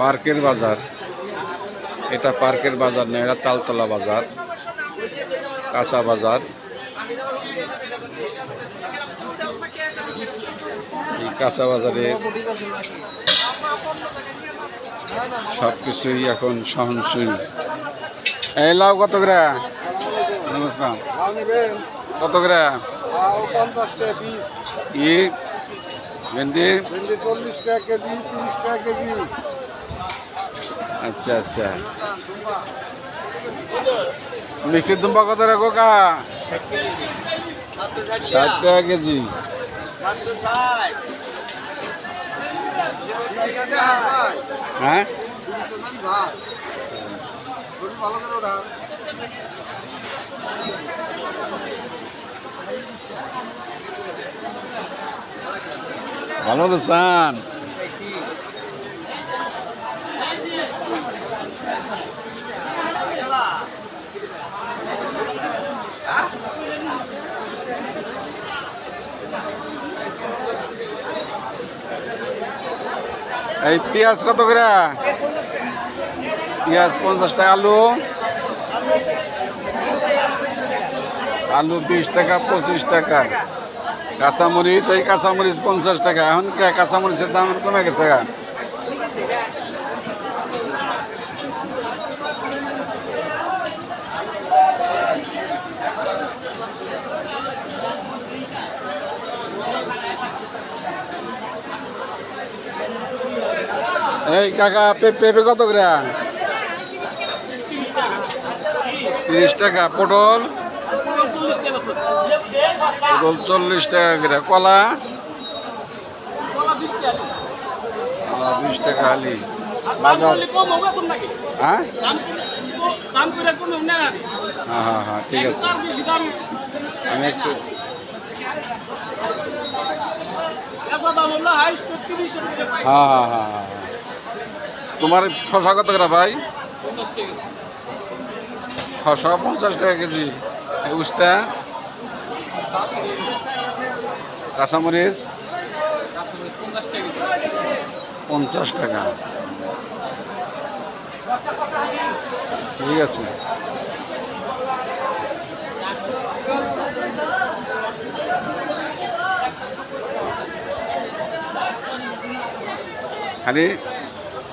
পার্কের বাজার। এটা পার্কের বাজার না এটা তালতলা বাজার কাঁচা বাজার। এই কাঁচা বাজারে সব কিছুই এখন সহনশীল। এই লাউ কত করে? নমস্কার কত পঞ্চাশ ই ভেন্ডি? ভেন্ডি চল্লিশ টাকা কেজি তিরিশ টাকা কেজি। আচ্ছা আচ্ছা। মিষ্টির দুম্বা কত রে কোকা ষাট টাকা কেজি। হ্যাঁ? ভালো তো চান। এই পেঁয়াজ কত করে? পেঁয়াজ পঞ্চাশ টাকা, আলু? আলু বিশ টাকা, পঁচিশ টাকা। কাঁচামরিচ, এই কাঁচামরিচ পঞ্চাশ টাকা। এখন কাঁচামরিচের দাম কমে গেছে গা? এই কাকা পেঁপে কত করে তিরিশ টাকা। পটল? পটল চল্লিশ টাকা করে। কলা? বিশ টাকা আলি বাজার? হ্যাঁ? হ্যাঁ হ্যাঁ হ্যাঁ ঠিক আছে। আমি একটু হ্যাঁ হ্যাঁ হ্যাঁ হ্যাঁ। তোমার শশা কত করে ভাই? ছশো পঞ্চাশ টাকা কেজি। উস্তা? কাঁচামরিচ? পঞ্চাশ টাকা। ঠিক আছে। খালি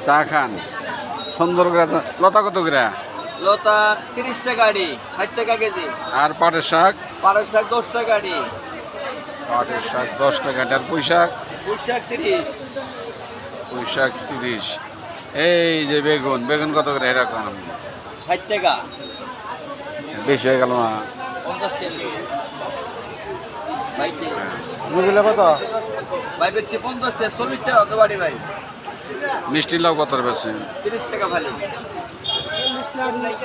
চা খান। সুন্দর করে লতা কত করে? লতা তিরিশ টাকা আড়ি ষাট টাকা কেজি। আর পাটের শাক? পালক শাক দশ টাকা আড়ি। পাটের শাক দশ টাকা আর পুঁই শাক? পুঁই শাক তিরিশ। পুঁই শাক তিরিশ। এই যে বেগুন বেগুন কত করে এরকম ষাট টাকা। বেশি হয়ে গেল না? পঞ্চাশ টাকা কত? ভাই বেচছি পঞ্চাশ টাকা চল্লিশ টাকা হতে পারি ভাই। মিষ্টি লাউ কত বেশি?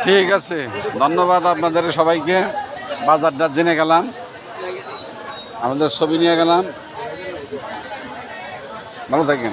ঠিক আছে ধন্যবাদ আপনাদের সবাইকে। বাজারটা জেনে গেলাম। আমাদের ছবি নিয়ে গেলাম। ভালো থাকেন।